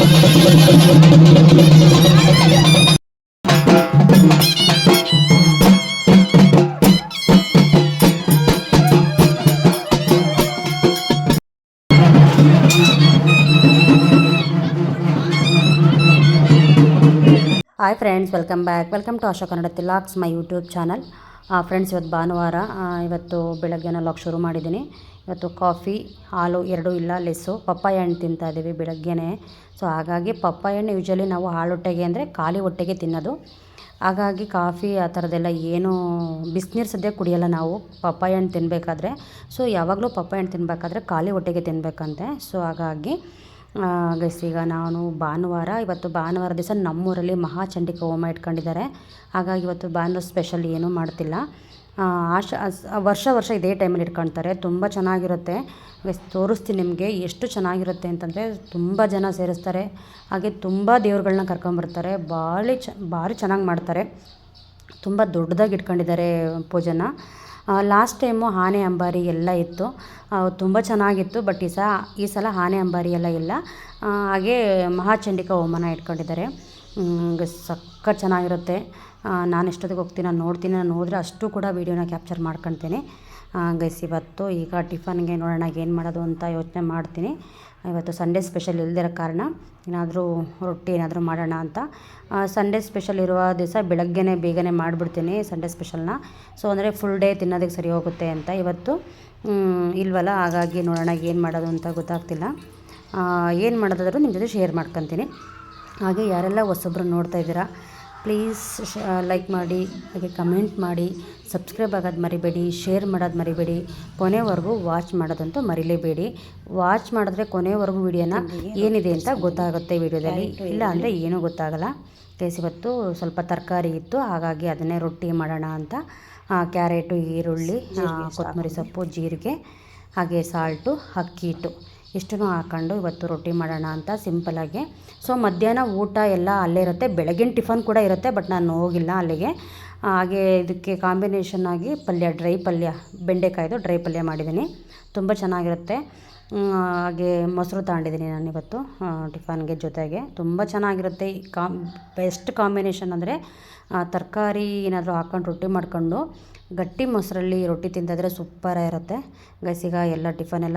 Hi friends, welcome back. Welcome to Asha Kannada ತಿಲಾಕ್ಸ್, my YouTube channel. Friends, ಇವತ್ತು ಭಾನುವಾರ ಇವತ್ತು ಬೆಳಗ್ಗೆನ lock ಶುರು ಮಾಡಿದ್ದೀನಿ. ಇವತ್ತು ಕಾಫಿ, ಹಾಲು ಎರಡೂ ಇಲ್ಲ, ಲೆಸ್ಸು. ಪಪ್ಪಾಯ ಹಣ್ಣು ತಿಂತಾ ಇದ್ದೀವಿ ಬೆಳಗ್ಗೆನೇ. ಸೊ, ಹಾಗಾಗಿ ಪಪ್ಪಾಯ ಹಣ್ಣು ಯೂಶಲಿ ನಾವು ಹಾಳು ಹೊಟ್ಟೆಗೆ ಅಂದರೆ ಖಾಲಿ ಹೊಟ್ಟೆಗೆ ತಿನ್ನೋದು. ಹಾಗಾಗಿ ಕಾಫಿ ಆ ಥರದ್ದೆಲ್ಲ ಏನೂ ಬಿಸಿನೀರು ಸದ್ಯ ಕುಡಿಯೋಲ್ಲ ನಾವು. ಪಪ್ಪಾಯ ಹಣ್ಣು ತಿನ್ನಬೇಕಾದ್ರೆ ಸೊ, ಯಾವಾಗಲೂ ಪಪ್ಪಾಯ ಹಣ್ಣು ತಿನ್ನಬೇಕಾದ್ರೆ ಖಾಲಿ ಹೊಟ್ಟೆಗೆ ತಿನ್ನಬೇಕಂತೆ ಸೊ, ಹಾಗಾಗಿ ಗೈಸ್ ಈಗ ನಾನು ಭಾನುವಾರ, ಇವತ್ತು ಭಾನುವಾರ ದಿವಸ ನಮ್ಮೂರಲ್ಲಿ ಮಹಾಚಂಡಿಕ ಹೋಮ ಇಟ್ಕೊಂಡಿದ್ದಾರೆ. ಹಾಗಾಗಿ ಇವತ್ತು ಭಾನುವಾರ ಸ್ಪೆಷಲ್ ಏನೂ ಮಾಡ್ತಿಲ್ಲ. ಆಶ ವರ್ಷ ವರ್ಷ ಇದೇ ಟೈಮಲ್ಲಿ ಇಟ್ಕೊಳ್ತಾರೆ. ತುಂಬ ಚೆನ್ನಾಗಿರುತ್ತೆ. ತೋರಿಸ್ತೀನಿ ನಿಮಗೆ ಎಷ್ಟು ಚೆನ್ನಾಗಿರುತ್ತೆ ಅಂತಂದರೆ ತುಂಬ ಜನ ಸೇರಿಸ್ತಾರೆ. ಹಾಗೆ ತುಂಬ ದೇವ್ರುಗಳ್ನ ಕರ್ಕೊಂಬರ್ತಾರೆ. ಭಾಳ ಚ, ಭಾರಿ ಚೆನ್ನಾಗಿ ಮಾಡ್ತಾರೆ. ತುಂಬ ದೊಡ್ಡದಾಗಿ ಇಟ್ಕೊಂಡಿದ್ದಾರೆ ಪೂಜೆನ. ಲಾಸ್ಟ್ ಟೈಮು ಆನೆ ಅಂಬಾರಿ ಎಲ್ಲ ಇತ್ತು. ತುಂಬ ಚೆನ್ನಾಗಿತ್ತು ಬಟ್ ಈ ಸಹ ಈ ಸಲ ಆನೆ ಅಂಬಾರಿ ಎಲ್ಲ ಇಲ್ಲ. ಹಾಗೆ ಮಹಾಚಂಡಿಕಾ ಹೋಮನ ಇಟ್ಕೊಂಡಿದ್ದಾರೆ. ಸಕ್ಕ ಚೆನ್ನಾಗಿರುತ್ತೆ. ನಾನು ಎಷ್ಟೊತ್ತಿಗೆ ಹೋಗ್ತೀನಿ ನಾನು ನೋಡ್ತೀನಿ, ನಾನು ಹೋದರೆ ಅಷ್ಟು ಕೂಡ ವೀಡಿಯೋನ ಕ್ಯಾಪ್ಚರ್ ಮಾಡ್ಕೊಳ್ತೀನಿ ಗೈಸ್, ಇವತ್ತು ಈಗ ಟಿಫನ್ಗೆ ನೋಡೋಣ ಏನು ಮಾಡೋದು ಅಂತ ಯೋಚನೆ ಮಾಡ್ತೀನಿ. ಇವತ್ತು ಸಂಡೇ ಸ್ಪೆಷಲ್ ಇಲ್ದಿರೋ ಕಾರಣ ಏನಾದರೂ ರೊಟ್ಟಿ ಏನಾದರೂ ಮಾಡೋಣ ಅಂತ. ಸಂಡೇ ಸ್ಪೆಷಲ್ ಇರುವ ದಿವಸ ಬೆಳಗ್ಗೆನೇ ಬೇಗನೆ ಮಾಡಿಬಿಡ್ತೀನಿ ಸಂಡೇ ಸ್ಪೆಷಲ್ನ. ಸೊ, ಅಂದರೆ ಫುಲ್ ಡೇ ತಿನ್ನೋದಕ್ಕೆ ಸರಿ ಹೋಗುತ್ತೆ ಅಂತ. ಇವತ್ತು ಇಲ್ವಲ್ಲ, ಹಾಗಾಗಿ ನೋಡೋಣ ಏನು ಮಾಡೋದು ಅಂತ ಗೊತ್ತಾಗ್ತಿಲ್ಲ. ಏನು ಮಾಡೋದಾದರೂ ನಿಮ್ಮ ಜೊತೆ ಶೇರ್ ಮಾಡ್ಕೊತೀನಿ. ಹಾಗೆ ಯಾರೆಲ್ಲ ಹೊಸೊಬ್ರು ನೋಡ್ತಾ ಇದ್ದೀರಾ ಪ್ಲೀಸ್ ಲೈಕ್ ಮಾಡಿ ಹಾಗೆ ಕಮೆಂಟ್ ಮಾಡಿ ಸಬ್ಸ್ಕ್ರೈಬ್ ಆಗೋದು ಮರಿಬೇಡಿ ಶೇರ್ ಮಾಡೋದು ಮರಿಬೇಡಿ ಕೊನೆವರೆಗೂ ವಾಚ್ ಮಾಡೋದಂತೂ ಮರಿಲೇಬೇಡಿ. ವಾಚ್ ಮಾಡಿದ್ರೆ ಕೊನೆವರೆಗೂ ವಿಡಿಯೋನ ಏನಿದೆ ಅಂತ ಗೊತ್ತಾಗುತ್ತೆ ವಿಡಿಯೋದಲ್ಲಿ. ಇಲ್ಲ ಅಂದರೆ ಏನೂ ಗೊತ್ತಾಗಲ್ಲ. ಕೇಸ್ ಇವತ್ತು ಸ್ವಲ್ಪ ತರಕಾರಿ ಇತ್ತು ಹಾಗಾಗಿ ಅದನ್ನೇ ರೊಟ್ಟಿ ಮಾಡೋಣ ಅಂತ. ಕ್ಯಾರೆಟು ಈರುಳ್ಳಿ ಕೊತ್ತಂಬರಿ ಸೊಪ್ಪು ಜೀರಿಗೆ ಹಾಗೆ ಸಾಲ್ಟು ಅಕ್ಕಿ ಹಿಟ್ಟು. ಇಷ್ಟನ್ನು ಹಾಕೊಂಡು ಇವತ್ತು ರೊಟ್ಟಿ ಮಾಡೋಣ ಅಂತ ಸಿಂಪಲಾಗಿ ಸೊ ಮಧ್ಯಾಹ್ನ ಊಟ ಎಲ್ಲ ಅಲ್ಲೇ ಇರುತ್ತೆ. ಬೆಳಗಿನ ಟಿಫನ್ ಕೂಡ ಇರುತ್ತೆ ಬಟ್ ನಾನು ಹೋಗಿಲ್ಲ ಅಲ್ಲಿಗೆ. ಹಾಗೆ ಇದಕ್ಕೆ ಕಾಂಬಿನೇಷನ್ ಆಗಿ ಪಲ್ಯ ಡ್ರೈ ಪಲ್ಯ, ಬೆಂಡೆಕಾಯ್ದು ಡ್ರೈ ಪಲ್ಯ ಮಾಡಿದ್ದೀನಿ. ತುಂಬ ಚೆನ್ನಾಗಿರುತ್ತೆ. ಹಾಗೆ ಮೊಸರು ತಗೊಂಡಿದ್ದೀನಿ ನಾನು ಇವತ್ತು ಟಿಫನ್ಗೆ ಜೊತೆಗೆ. ತುಂಬ ಚೆನ್ನಾಗಿರುತ್ತೆ ಈ ಕಾಮ್, ಬೆಸ್ಟ್ ಕಾಂಬಿನೇಷನ್ ಅಂದರೆ ತರಕಾರಿ ಏನಾದರೂ ಹಾಕ್ಕೊಂಡು ರೊಟ್ಟಿ ಮಾಡ್ಕೊಂಡು ಗಟ್ಟಿ ಮೊಸರಲ್ಲಿ ರೊಟ್ಟಿ ತಿಂತಿದ್ರೆ ಸೂಪರಾಗಿರುತ್ತೆ ಗೈಸ್, ಈಗ ಎಲ್ಲ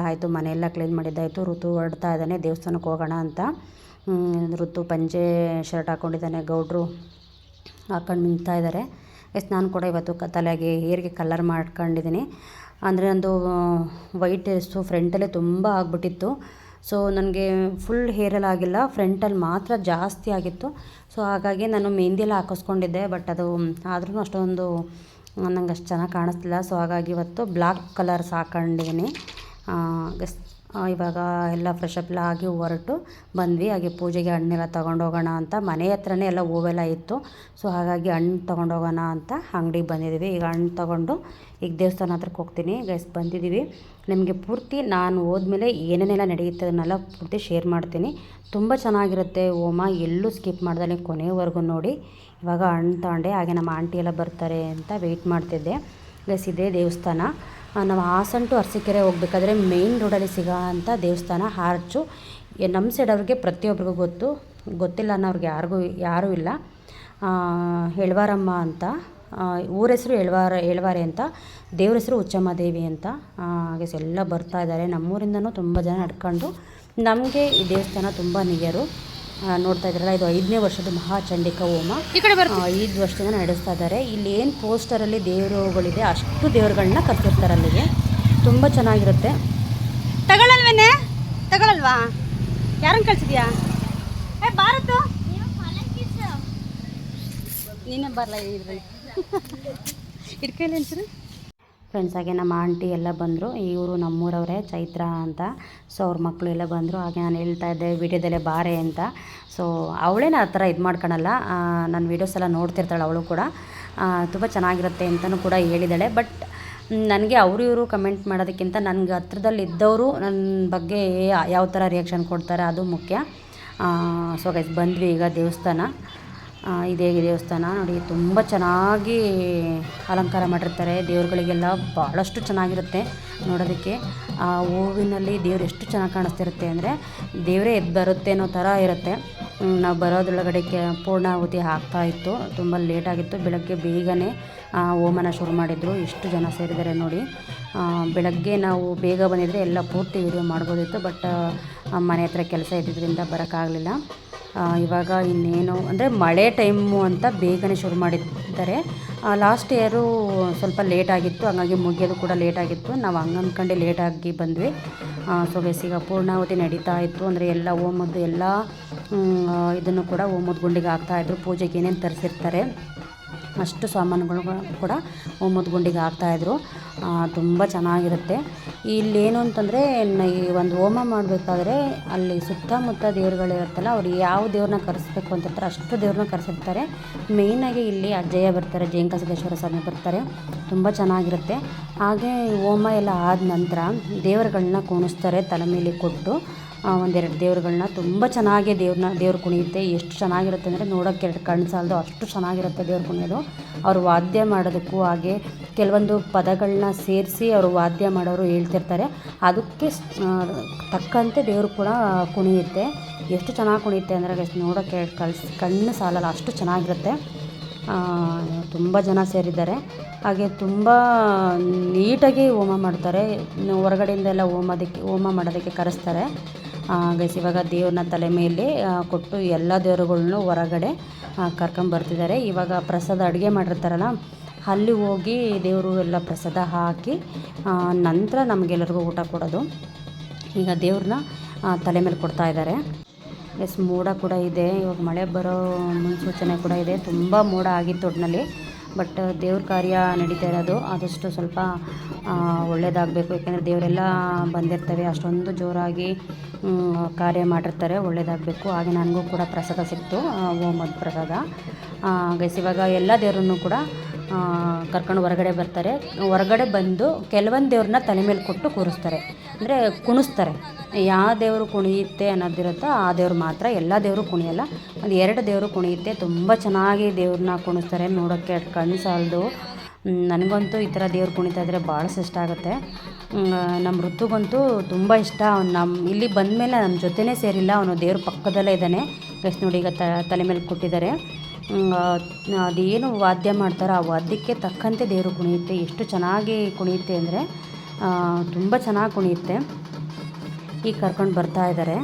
ಆಯಿತು, ಮನೆಯೆಲ್ಲ ಕ್ಲೀನ್ ಮಾಡಿದ್ದಾಯಿತು, ಋತು ಹೊರಡ್ತಾ ಇದ್ದಾನೆ, ದೇವಸ್ಥಾನಕ್ಕೆ ಹೋಗೋಣ ಅಂತ. ಋತು ಪಂಚೆ ಶರ್ಟ್ ಹಾಕ್ಕೊಂಡಿದ್ದಾನೆ ಗೌಡ್ರು ಹಾಕೊಂಡು ನಿಂತಾಯಿದ್ದಾರೆ ಎಸ್ ನಾನು ಕೂಡ ಇವತ್ತು ತಲೆಗೆ ಹೇರಿಗೆ ಕಲರ್ ಮಾಡ್ಕೊಂಡಿದ್ದೀನಿ. ಅಂದರೆ ನಂದು ವೈಟ್ ಹೇರ್ಸು ಫ್ರಂಟಲ್ಲೇ ತುಂಬ ಆಗಿಬಿಟ್ಟಿತ್ತು. ಸೊ ನನಗೆ ಫುಲ್ ಹೇರಲ್ಲಿ ಆಗಿಲ್ಲ ಫ್ರಂಟಲ್ಲಿ ಮಾತ್ರ ಜಾಸ್ತಿ ಆಗಿತ್ತು. ಸೊ ಹಾಗಾಗಿ ನಾನು ಮೆಹಂದಿ ಎಲ್ಲ ಹಾಕಿಸ್ಕೊಂಡಿದ್ದೆ ಬಟ್ ಅದು ಆದ್ರೂ ಅಷ್ಟೊಂದು, ನಂಗೆ ಅಷ್ಟು ಚೆನ್ನಾಗಿ ಕಾಣಿಸ್ತಿಲ್ಲ. ಸೊ ಹಾಗಾಗಿ ಇವತ್ತು ಬ್ಲ್ಯಾಕ್ ಕಲರ್ಸ್ ಹಾಕೊಂಡಿದ್ದೀನಿ ಇವಾಗ ಎಲ್ಲ ಫ್ರೆಶ್ ಅಪ್ ಎಲ್ಲ ಆಗಿ ಹೊರಟು. ಬಂದ್ವಿ, ಹಾಗೆ ಪೂಜೆಗೆ ಹಣ್ಣೆಲ್ಲ ತೊಗೊಂಡೋಗೋಣ ಅಂತ. ಮನೆ ಹತ್ರನೇ ಎಲ್ಲ ಹೂವೆಲ್ಲ ಇತ್ತು. ಸೊ ಹಾಗಾಗಿ ಹಣ್ಣು ತೊಗೊಂಡೋಗೋಣ ಅಂತ ಅಂಗಡಿಗೆ ಬಂದಿದ್ದೀವಿ ಈಗ ಹಣ್ಣು ತೊಗೊಂಡು ಈಗ ದೇವಸ್ಥಾನ ಹತ್ರಕ್ಕೆ ಹೋಗ್ತೀನಿ. ಗೈಸ್ ಬಂದಿದ್ದೀವಿ ನಿಮಗೆ ಪೂರ್ತಿ ನಾನು ಹೋದ್ಮೇಲೆ ಏನೇನೆಲ್ಲ ನಡೆಯುತ್ತೆ ಅದನ್ನೆಲ್ಲ ಪೂರ್ತಿ ಶೇರ್ ಮಾಡ್ತೀನಿ. ತುಂಬ ಚೆನ್ನಾಗಿರುತ್ತೆ ಹೋಮ ಎಲ್ಲೂ ಸ್ಕಿಪ್ ಮಾಡ್ದೆ ಕೊನೆವರೆಗೂ ನೋಡಿ. ಇವಾಗ ಹಣ್ಣು ತಗೊಂಡೆ. ಹಾಗೆ ನಮ್ಮ ಆಂಟಿ ಎಲ್ಲ ಬರ್ತಾರೆ ಅಂತ ವೆಯ್ಟ್ ಮಾಡ್ತಿದ್ದೆ. ಗೈಸ್ ಇದೇ ದೇವಸ್ಥಾನ. ನಾವು ಹಾಸನ್ ಟು ಅರಸೀಕೆರೆ ಹೋಗ್ಬೇಕಾದ್ರೆ ಮೇಯ್ನ್ ರೋಡಲ್ಲಿ ಸಿಗೋ ಅಂಥ ದೇವಸ್ಥಾನ ಹಾರ್ಚು. ನಮ್ಮ ಸೈಡ್ ಅವ್ರಿಗೆ ಪ್ರತಿಯೊಬ್ಬರಿಗೂ ಗೊತ್ತು. ಗೊತ್ತಿಲ್ಲ ಅನ್ನೋರಿಗೆ ಯಾರಿಗೂ ಯಾರೂ ಇಲ್ಲ. ಆ, ಅಂತ ಊರ ಹೆಸರು ಎಳ್ವಾರ ಎಳ್ವಾರೆ ಅಂತ ದೇವ್ರ ಹೆಸರು ಉಚ್ಚಮ್ಮ ದೇವಿ ಅಂತ ಹಾಗೆ ಎಲ್ಲ ಬರ್ತಾ ಇದ್ದಾರೆ. ನಮ್ಮೂರಿಂದನೂ ತುಂಬ ಜನ ನಡ್ಕೊಂಡು ನಮಗೆ ಈ ದೇವಸ್ಥಾನ ತುಂಬ ನಿಯರು ನೋಡ್ತಾ ಇದ್ರಲ್ಲ ಇದು ಐದನೇ ವರ್ಷದ ಮಹಾಚಂಡಿಕಾ ಹೋಮ. ಐದು ವರ್ಷದಿಂದ ನಡೆಸ್ತಾ ಇದ್ದಾರೆ. ಇಲ್ಲಿ ಏನು ಪೋಸ್ಟರಲ್ಲಿ ದೇವರುಗಳಿದೆ ಅಷ್ಟು ದೇವರುಗಳನ್ನ ಕರ್ತಿರ್ತಾರೆ ಅಲ್ಲಿಗೆ. ತುಂಬ ಚೆನ್ನಾಗಿರುತ್ತೆ. ತಗೊಳ್ಳಲ್ವೇನೆ ತಗೊಳ್ಳಲ್ವಾ ಯಾರನ್ನು ಕಳ್ಸಿದ್ಯಾ? ಏ ಭಾರತು! ನೀನೇ ಬರಲ್ಲ ಇದ್ರಲ್ಲಿ? ಇಟ್ಕೈಲಿ ಅನ್ಸರು ಫ್ರೆಂಡ್ಸ್ ಹಾಗೆ ನಮ್ಮ ಆಂಟಿ ಎಲ್ಲ ಬಂದರು. ಇವರು ನಮ್ಮೂರವರೇ, ಚೈತ್ರ ಅಂತ. ಸೊ ಅವ್ರ ಮಕ್ಕಳು ಎಲ್ಲ ಬಂದರು. ಹಾಗೆ ನಾನು ಹೇಳ್ತಾ ಇದ್ದೆ, ವೀಡಿಯೋದಲ್ಲೇ ಬಾರೆ ಅಂತ. ಸೊ ಅವಳೇನ ಆ ಥರ ಇದು ಮಾಡ್ಕೊಳಲ್ಲ ನನ್ನ ವೀಡಿಯೋಸ್ ಎಲ್ಲ ನೋಡ್ತಿರ್ತಾಳೆ ಅವಳು ಕೂಡ. ತುಂಬ ಚೆನ್ನಾಗಿರುತ್ತೆ ಅಂತಲೂ ಕೂಡ ಹೇಳಿದ್ದಾಳೆ ಬಟ್ ನನಗೆ ಅವರು ಇವರು ಕಮೆಂಟ್ ಮಾಡೋದಕ್ಕಿಂತ ನನಗೆ ಹತ್ರದಲ್ಲಿ ಇದ್ದವರು ನನ್ನ ಬಗ್ಗೆ ಯಾವ ಥರ ರಿಯಾಕ್ಷನ್ ಕೊಡ್ತಾರೆ ಅದು ಮುಖ್ಯ. ಸೊ ಗೈಸ್ ಬಂದ್ವಿ ಈಗ ದೇವಸ್ಥಾನ. ಇದೇ ದೇವಸ್ಥಾನ. ನೋಡಿ, ತುಂಬ ಚೆನ್ನಾಗಿ ಅಲಂಕಾರ ಮಾಡಿರ್ತಾರೆ. ದೇವ್ರುಗಳಿಗೆಲ್ಲ ಭಾಳಷ್ಟು ಚೆನ್ನಾಗಿರುತ್ತೆ ನೋಡೋದಕ್ಕೆ. ಆ, ಹೂವಿನಲ್ಲಿ ದೇವ್ರು ಎಷ್ಟು ಚೆನ್ನಾಗಿ ಕಾಣಿಸ್ತಿರುತ್ತೆ ಅಂದರೆ ದೇವರೇ ಎದ್ದು ಬರುತ್ತೆ ಅನ್ನೋ ಥರ ಇರುತ್ತೆ. ನಾವು ಬರೋದ್ರೊಳಗಡೆ ಕೆ, ಪೂರ್ಣಾಹುತಿ ಆಗ್ತಾ ಇತ್ತು. ತುಂಬ ಲೇಟಾಗಿತ್ತು ಬೆಳಗ್ಗೆ ಬೇಗನೆ ಹೋಮನ ಶುರು ಮಾಡಿದರು. ಎಷ್ಟು ಜನ ಸೇರಿದ್ದಾರೆ ನೋಡಿ. ಬೆಳಗ್ಗೆ ನಾವು ಬೇಗ ಬಂದಿದ್ದರೆ ಎಲ್ಲ ಪೂರ್ತಿ ವಿಡಿಯೋ ಮಾಡ್ಬೋದಿತ್ತು. ಬಟ್ ಮನೆ ಹತ್ರ ಕೆಲಸ ಇದ್ದಿದ್ದರಿಂದ ಬರೋಕ್ಕಾಗಲಿಲ್ಲ. ಇವಾಗ ಇನ್ನೇನು, ಅಂದರೆ ಮಳೆ ಟೈಮು ಅಂತ ಬೇಗನೆ ಶುರು ಮಾಡಿದ್ದಾರೆ. ಲಾಸ್ಟ್ ಇಯರು ಸ್ವಲ್ಪ ಲೇಟ್ ಆಗಿತ್ತು, ಹಂಗಾಗಿ ಮುಗಿಯೋದು ಕೂಡ ಲೇಟ್ ಆಗಿತ್ತು. ನಾವು ಹಂಗೆ ಅಂದ್ಕೊಂಡೆ ಲೇಟಾಗಿ ಬಂದ್ವಿ. ಸೊ ಬೇಸಿಗೆ ಪೂರ್ಣಾವತಿ ನಡೀತಾ ಇತ್ತು, ಅಂದರೆ ಎಲ್ಲ ಹೋಮದ್ದು ಎಲ್ಲ ಇದನ್ನು ಕೂಡ ಹೋಮದ ಗುಂಡಿಗೆ ಹಾಕ್ತಾಯಿದ್ರು ಪೂಜೆಗೆ ಏನೇನು ತರಿಸಿರ್ತಾರೆ. ಅಷ್ಟು ಸಾಮಾನುಗಳು ಕೂಡ ಹೋಮದ ಗುಂಡಿಗೆ ಹಾಕ್ತಾಯಿದ್ರು ತುಂಬ ಚೆನ್ನಾಗಿರುತ್ತೆ. ಇಲ್ಲೇನು ಅಂತಂದರೆ ಈ ಒಂದು ಹೋಮ ಮಾಡಬೇಕಾದ್ರೆ ಅಲ್ಲಿ ಸುತ್ತಮುತ್ತ ದೇವ್ರುಗಳಿರುತ್ತಲ್ಲ ಅವ್ರು ಯಾವ ದೇವ್ರನ್ನ ಕರೆಸ್ಬೇಕು ಅಂತಿರ್ತಾರೆ ಅಷ್ಟು ದೇವ್ರನ್ನ ಕರೆಸಿರ್ತಾರೆ. ಮೇಯ್ನಾಗಿ ಇಲ್ಲಿ ಅಜ್ಜಯ್ಯ ಬರ್ತಾರೆ ಜಯಂಕಸಿದ್ದೇಶ್ವರ ಸ್ವಾಮಿ ಬರ್ತಾರೆ. ತುಂಬ ಚೆನ್ನಾಗಿರುತ್ತೆ. ಹಾಗೆ ಹೋಮ ಎಲ್ಲ ಆದ ನಂತರ ದೇವರುಗಳನ್ನ ಕುಣಿಸ್ತಾರೆ, ತಲೆ ಮೇಲೆ ಕೊಟ್ಟು. ಒಂದೆರಡು ದೇವ್ರುಗಳನ್ನ ತುಂಬ ಚೆನ್ನಾಗಿ ದೇವ್ರನ್ನ ದೇವ್ರು ಕುಣಿಯುತ್ತೆ. ಎಷ್ಟು ಚೆನ್ನಾಗಿರುತ್ತೆ ಅಂದರೆ ನೋಡೋಕ್ಕೆ ಎರಡು ಕಣ್ಣು ಸಾಲದು ಅಷ್ಟು ಚೆನ್ನಾಗಿರುತ್ತೆ ದೇವ್ರ ಕುಣಿಯೋದು. ಅವರು ವಾದ್ಯ ಮಾಡೋದಕ್ಕೂ ಹಾಗೆ ಕೆಲವೊಂದು ಪದಗಳನ್ನ ಸೇರಿಸಿ ಅವರು ವಾದ್ಯ ಮಾಡೋರು ಹೇಳ್ತಿರ್ತಾರೆ. ಅದಕ್ಕೆ ತಕ್ಕಂತೆ ದೇವರು ಕೂಡ ಕುಣಿಯುತ್ತೆ. ಎಷ್ಟು ಚೆನ್ನಾಗಿ ಕುಣಿಯುತ್ತೆ ಅಂದರೆ ನೋಡೋಕ್ಕೆ ಕಳ್ಸಿ ಕಣ್ಣು ಸಾಲಲ್ಲ, ಅಷ್ಟು ಚೆನ್ನಾಗಿರುತ್ತೆ. ತುಂಬ ಜನ ಸೇರಿದ್ದಾರೆ. ಹಾಗೆ ತುಂಬ ನೀಟಾಗಿ ಹೋಮ ಮಾಡ್ತಾರೆ. ಹೊರಗಡೆಯಿಂದೆಲ್ಲ ಹೋಮೋದಕ್ಕೆ, ಹೋಮ ಮಾಡೋದಕ್ಕೆ ಕರೆಸ್ತಾರೆ. ಗೈಸ್, ಇವಾಗ ದೇವ್ರನ್ನ ತಲೆ ಮೇಲೆ ಕೊಟ್ಟು ಎಲ್ಲ ದೇವರುಗಳ್ನು ಹೊರಗಡೆ ಕರ್ಕೊಂಬರ್ತಿದ್ದಾರೆ ಇವಾಗ ಪ್ರಸಾದ ಅಡುಗೆ ಮಾಡಿರ್ತಾರಲ್ಲ, ಅಲ್ಲಿ ಹೋಗಿ ದೇವರು ಎಲ್ಲ ಪ್ರಸಾದ ಹಾಕಿ ನಂತರ ನಮಗೆಲ್ಲರಿಗೂ ಊಟ ಕೊಡೋದು. ಈಗ ದೇವ್ರನ್ನ ತಲೆ ಮೇಲೆ ಕೊಡ್ತಾ ಇದ್ದಾರೆ. ಎಸ್ ಮೋಡ ಕೂಡ ಇದೆ. ಇವಾಗ ಮಳೆ ಬರೋ ಮುನ್ಸೂಚನೆ ಕೂಡ ಇದೆ. ತುಂಬ ಮೋಡ ಆಗಿತ್ತು ಒಟ್ಟಿನಲ್ಲಿ ಬಟ್ ದೇವ್ರ ಕಾರ್ಯ ನಡೀತಾ ಇರೋದು ಆದಷ್ಟು ಸ್ವಲ್ಪ ಒಳ್ಳೇದಾಗಬೇಕು. ಯಾಕೆಂದರೆ ದೇವರೆಲ್ಲ ಬಂದಿರ್ತವೆ ಅಷ್ಟೊಂದು ಜೋರಾಗಿ ಕಾರ್ಯ ಮಾಡಿರ್ತಾರೆ, ಒಳ್ಳೇದಾಗಬೇಕು. ಹಾಗೆ ನನಗೂ ಕೂಡ ಪ್ರಸಾದ ಸಿಕ್ತು ಹೋಮದ ಪ್ರಸಾದ. ಗೈಸ್ ಇವಾಗ ಎಲ್ಲ ದೇವರನ್ನು ಕೂಡ ಕರ್ಕೊಂಡು ಹೊರಗಡೆ ಬರ್ತಾರೆ. ಹೊರಗಡೆ ಬಂದು ಕೆಲವೊಂದು ದೇವ್ರನ್ನ ತಲೆ ಮೇಲೆ ಕೊಟ್ಟು ಕೂರಿಸ್ತಾರೆ. ಅಂದರೆ ಕುಣಿಸ್ತಾರೆ. ಯಾವ ದೇವರು ಕುಣಿಯುತ್ತೆ ಅನ್ನೋದಿರುತ್ತೋ ಆ ದೇವರು ಮಾತ್ರ, ಎಲ್ಲ ದೇವರು ಕುಣಿಯಲ್ಲ. ಒಂದು ಎರಡು ದೇವರು ಕುಣಿಯುತ್ತೆ, ತುಂಬ ಚೆನ್ನಾಗಿ ದೇವ್ರನ್ನ ಕುಣಿಸ್ತಾರೆ ನೋಡೋಕ್ಕೆ ಕಣ್ಣು ಸಾಲದು ನನಗಂತೂ ಈ ಥರ ದೇವ್ರು ಕುಣಿತಾ ಇದ್ದರೆ ಭಾಳ ಇಷ್ಟ ಆಗುತ್ತೆ. ನಮ್ಮ ಋತುಗಂತೂ ತುಂಬ ಇಷ್ಟ. ಅವ್ನು ನಮ್ಮ ಇಲ್ಲಿ ಬಂದಮೇಲೆ ನಮ್ಮ ಜೊತೆನೇ ಸೇರಿಲ್ಲ, ಅವನು ದೇವ್ರ ಪಕ್ಕದಲ್ಲೇ ಇದ್ದಾನೆ. ಎಸ್ ನೋಡಿ, ಈಗ ತಲೆ ಮೇಲೆ ಕೊಟ್ಟಿದ್ದಾರೆ. ಅದೇನು ವಾದ್ಯ ಮಾಡ್ತಾರೋ ಆ ವಾದ್ಯಕ್ಕೆ ತಕ್ಕಂತೆ ದೇವರು ಕುಣಿಯುತ್ತೆ. ಎಷ್ಟು ಚೆನ್ನಾಗಿ ಕುಣಿಯುತ್ತೆ ಅಂದರೆ ತುಂಬ ಚೆನ್ನಾಗಿ ಕುಣಿಯುತ್ತೆ. ಈಗ ಕರ್ಕೊಂಡು ಬರ್ತಾ ಇದ್ದಾರೆ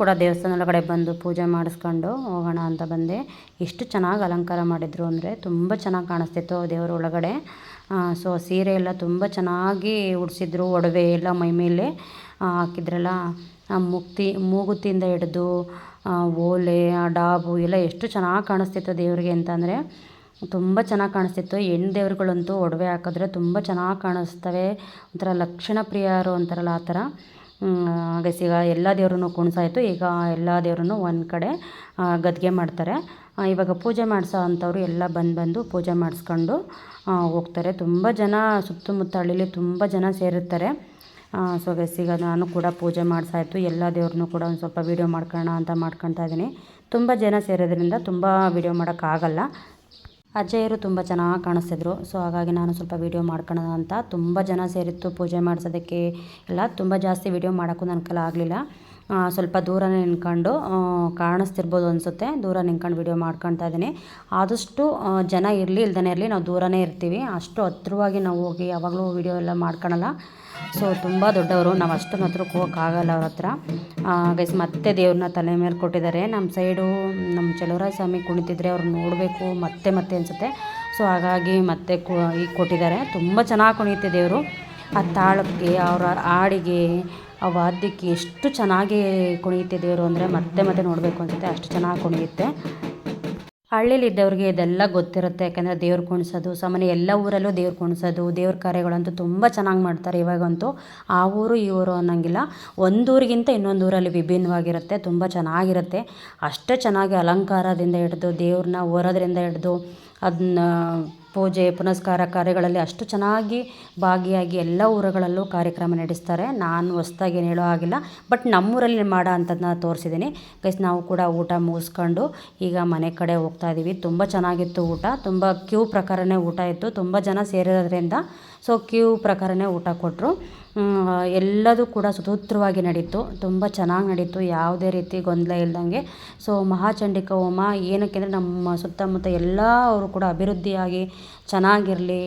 ಕೂಡ ದೇವಸ್ಥಾನ ಒಳಗಡೆ ಬಂದು ಪೂಜೆ ಮಾಡಿಸ್ಕೊಂಡು ಹೋಗೋಣ ಅಂತ ಬಂದೆ. ಎಷ್ಟು ಚೆನ್ನಾಗಿ ಅಲಂಕಾರ ಮಾಡಿದರು ಅಂದರೆ ತುಂಬ ಚೆನ್ನಾಗಿ ಕಾಣಿಸ್ತಿತ್ತು ದೇವರ ಒಳಗಡೆ. ಸೊ ಸೀರೆ ಎಲ್ಲ ತುಂಬ ಚೆನ್ನಾಗಿ ಉಡಿಸಿದ್ರು, ಒಡವೆ ಎಲ್ಲ ಮೈ ಮೇಲೆ ಹಾಕಿದ್ರಲ್ಲ ಮುಕ್ತಿ, ಮೂಗುತಿಯಿಂದ ಹಿಡಿದು ಓಲೆ ಡಾಬು ಎಲ್ಲ ಎಷ್ಟು ಚೆನ್ನಾಗಿ ಕಾಣಿಸ್ತಿತ್ತು ದೇವರಿಗೆ ಅಂತಂದರೆ ತುಂಬ ಚೆನ್ನಾಗಿ ಕಾಣಿಸ್ತಿತ್ತು. ಹೆಣ್ಣು ದೇವ್ರುಗಳಂತೂ ಒಡವೆ ಹಾಕಿದ್ರೆ ತುಂಬ ಚೆನ್ನಾಗಿ ಕಾಣಿಸ್ತವೆ. ಒಂಥರ ಲಕ್ಷಣ ಪ್ರಿಯರು ಅಂತಾರಲ್ಲ ಆ ಥರ. ಹಾಗೆ ಈಗ ಎಲ್ಲ ದೇವ್ರನ್ನು ಕುಣಿಸಾಯಿತು. ಈಗ ಎಲ್ಲ ದೇವ್ರನ್ನು ಒಂದು ಕಡೆ ಗದ್ದಿಗೆ ಮಾಡ್ತಾರೆ. ಇವಾಗ ಪೂಜೆ ಮಾಡಿಸೋ ಅಂಥವ್ರು ಎಲ್ಲ ಬಂದು ಬಂದು ಪೂಜೆ ಮಾಡಿಸ್ಕೊಂಡು ಹೋಗ್ತಾರೆ. ತುಂಬ ಜನ ಸುತ್ತಮುತ್ತ ಹಳ್ಳಿಲಿ ತುಂಬ ಜನ ಸೇರಿರ್ತಾರೆ. ಸೊ ಈಗ ನಾನು ಕೂಡ ಪೂಜೆ ಮಾಡಿಸಾಯಿತು. ಎಲ್ಲ ದೇವ್ರನ್ನೂ ಕೂಡ ಒಂದು ಸ್ವಲ್ಪ ವೀಡಿಯೋ ಮಾಡ್ಕೊಳ್ಳೋಣ ಅಂತ ಮಾಡ್ಕೊತಾ ಇದ್ದೀನಿ ತುಂಬ ಜನ ಸೇರೋದ್ರಿಂದ ತುಂಬ ವೀಡಿಯೋ ಮಾಡೋಕ್ಕಾಗಲ್ಲ ಅಜ್ಜಯ್ಯರು ತುಂಬ ಚೆನ್ನಾಗಿ ಕಾಣಿಸ್ತಿದ್ರು. ಸೊ, ಹಾಗಾಗಿ ನಾನು ಸ್ವಲ್ಪ ವೀಡಿಯೋ ಮಾಡ್ಕೊಳ್ಳೋಣ ಅಂತ. ತುಂಬ ಜನ ಸೇರಿತ್ತು ಪೂಜೆ ಮಾಡಿಸೋದಕ್ಕೆ. ಎಲ್ಲ ತುಂಬ ಜಾಸ್ತಿ ವೀಡಿಯೋ ಮಾಡೋಕ್ಕೂ ನನ್ನ ಆಗಲಿಲ್ಲ. ಸ್ವಲ್ಪ ದೂರ ನಿಂತ್ಕೊಂಡು ಕಾಣಿಸ್ತಿರ್ಬೋದು ಅನಿಸುತ್ತೆ. ದೂರ ನಿಂತ್ಕೊಂಡು ವೀಡಿಯೋ ಮಾಡ್ಕೊತಾ ಇದ್ದೀನಿ. ಆದಷ್ಟು ಜನ ಇರಲಿ ಇಲ್ದೇ ಇರಲಿ, ನಾವು ದೂರನೇ ಇರ್ತೀವಿ. ಅಷ್ಟು ಹತ್ರವಾಗಿ ನಾವು ಹೋಗಿ ಯಾವಾಗಲೂ ವೀಡಿಯೋ ಎಲ್ಲ ಮಾಡ್ಕೊಳಲ್ಲ. ಸೊ ತುಂಬ ದೊಡ್ಡವರು. ನಾವು ಅಷ್ಟೊಂದು ಹತ್ರಕ್ಕೆ ಹೋಗೋಕ್ಕಾಗಲ್ಲ ಅವ್ರ ಹತ್ರ. ಗೈಸ್ ಮತ್ತೆ ದೇವ್ರನ್ನ ತಲೆ ಮೇಲೆ ಕೊಟ್ಟಿದ್ದಾರೆ. ನಮ್ಮ ಸೈಡು ನಮ್ಮ ಚಲುವರಾಯ ಸ್ವಾಮಿ ಕುಣಿತಿದ್ರೆ ಅವ್ರು ನೋಡಬೇಕು, ಮತ್ತೆ ಮತ್ತೆ ಅನಿಸುತ್ತೆ. ಸೊ ಹಾಗಾಗಿ ಮತ್ತೆ ಈಗ ಕೊಟ್ಟಿದ್ದಾರೆ. ತುಂಬ ಚೆನ್ನಾಗಿ ಕುಣಿಯುತ್ತೆ ದೇವರು. ಆ ತಾಳಕ್ಕೆ, ಅವರ ಹಾಡಿಗೆ ಆ ವಾದ್ಯಕ್ಕೆ ಎಷ್ಟು ಚೆನ್ನಾಗಿ ಕುಣಿಯುತ್ತೆ ದೇವರು ಅಂದರೆ ಮತ್ತೆ ಮತ್ತೆ ನೋಡಬೇಕು ಅನಿಸುತ್ತೆ, ಅಷ್ಟು ಚೆನ್ನಾಗಿ ಕುಣಿಯುತ್ತೆ. ಹಳ್ಳಿಲಿ ಇದ್ದವ್ರಿಗೆ ಇದೆಲ್ಲ ಗೊತ್ತಿರುತ್ತೆ, ಯಾಕಂದರೆ ದೇವ್ರು ಕುಣಿಸೋದು, ಸಾಮಾನ್ಯ ಎಲ್ಲ ಊರಲ್ಲೂ ದೇವ್ರು ಕುಣಿಸೋದು, ದೇವ್ರ ಕಾರ್ಯಗಳಂತೂ ತುಂಬ ಚೆನ್ನಾಗಿ ಮಾಡ್ತಾರೆ ಇವಾಗಂತೂ. ಆ ಊರು ಈ ಊರು ಅನ್ನೋಂಗಿಲ್ಲ. ಒಂದೂರಿಗಿಂತ ಇನ್ನೊಂದು ಊರಲ್ಲಿ ವಿಭಿನ್ನವಾಗಿರುತ್ತೆ, ತುಂಬ ಚೆನ್ನಾಗಿರುತ್ತೆ. ಅಷ್ಟೇ ಚೆನ್ನಾಗಿ ಅಲಂಕಾರದಿಂದ ಹಿಡ್ದು ದೇವ್ರನ್ನ ಹೊರೋದ್ರಿಂದ ಹಿಡ್ದು ಅದನ್ನ ಪೂಜೆ, ಪುನಸ್ಕಾರ ಕಾರ್ಯಗಳಲ್ಲಿ ಅಷ್ಟು ಚೆನ್ನಾಗಿ ಭಾಗಿಯಾಗಿ ಎಲ್ಲ ಊರುಗಳಲ್ಲೂ ಕಾರ್ಯಕ್ರಮ ನಡೆಸ್ತಾರೆ. ನಾನು ಹೊಸ್ದಾಗಿ ಏನು ಹೇಳೋ ಆಗಿಲ್ಲ ಬಟ್ ನಮ್ಮೂರಲ್ಲಿ ಮಾಡೋ ಅಂಥದ್ದನ್ನ ತೋರಿಸಿದ್ದೀನಿ. ಗೈಸ್, ನಾವು ಕೂಡ ಊಟ ಮುಗಿಸ್ಕೊಂಡು ಈಗ ಮನೆ ಕಡೆ ಹೋಗ್ತಾ ಇದ್ದೀವಿ. ತುಂಬ ಚೆನ್ನಾಗಿತ್ತು ಊಟ. ತುಂಬ ಕ್ಯೂ ಪ್ರಕಾರನೇ ಊಟ ಇತ್ತು. ತುಂಬ ಜನ ಸೇರಿರೋದ್ರಿಂದ ಸೊ, ಕ್ಯೂ ಪ್ರಕಾರನೇ ಊಟ ಕೊಟ್ಟರು ಎಲ್ಲದೂ ಕೂಡ ಸುಸೂತ್ರವಾಗಿ ನಡೀತು. ತುಂಬ ಚೆನ್ನಾಗಿ ನಡೀತು. ಯಾವುದೇ ರೀತಿ ಗೊಂದಲ ಇಲ್ದಂಗೆ. ಸೊ ಮಹಾಚಂಡಿಕ ಹೋಮ ಏನಕ್ಕೆ ಅಂದರೆ ನಮ್ಮ ಸುತ್ತಮುತ್ತ ಎಲ್ಲ ಅವರು ಕೂಡ ಅಭಿವೃದ್ಧಿಯಾಗಿ ಚೆನ್ನಾಗಿರಲಿ,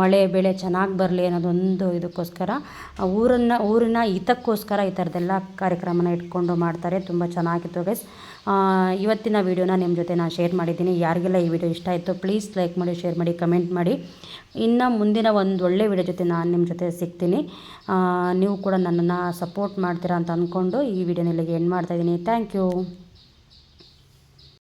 ಮಳೆ, ಬೆಳೆ ಚೆನ್ನಾಗಿ ಬರಲಿ ಅನ್ನೋದೊಂದು ಇದಕ್ಕೋಸ್ಕರ ಊರನ್ನು, ಊರಿನ ಹಿತಕ್ಕೋಸ್ಕರ ಈ ಥರದ್ದೆಲ್ಲ ಕಾರ್ಯಕ್ರಮನ ಇಟ್ಕೊಂಡು ಮಾಡ್ತಾರೆ. ತುಂಬ ಚೆನ್ನಾಗಿತ್ತು ಗೈಸ್ ಇವತ್ತಿನ ವೀಡಿಯೋನ ನಿಮ್ಮ ಜೊತೆ ನಾನು ಶೇರ್ ಮಾಡಿದ್ದೀನಿ. ಯಾರಿಗೆಲ್ಲ ಈ ವಿಡಿಯೋ ಇಷ್ಟ ಆಯಿತು ಪ್ಲೀಸ್ ಲೈಕ್ ಮಾಡಿ ಶೇರ್ ಮಾಡಿ ಕಮೆಂಟ್ ಮಾಡಿ. ಇನ್ನು ಮುಂದಿನ ಒಂದು ಒಳ್ಳೆ ವಿಡಿಯೋ ಜೊತೆ ನಾನು ನಿಮ್ಮ ಜೊತೆ ಸಿಗ್ತೀನಿ. ನೀವು ಕೂಡ ನನ್ನನ್ನು ಸಪೋರ್ಟ್ ಮಾಡ್ತೀರಾ ಅಂತ ಅಂದ್ಕೊಂಡು ಈ ವಿಡಿಯೋನ ಇಲ್ಲಿಗೆ ಎಂಡ್ ಮಾಡ್ತಾಯಿದ್ದೀನಿ ಥ್ಯಾಂಕ್ ಯು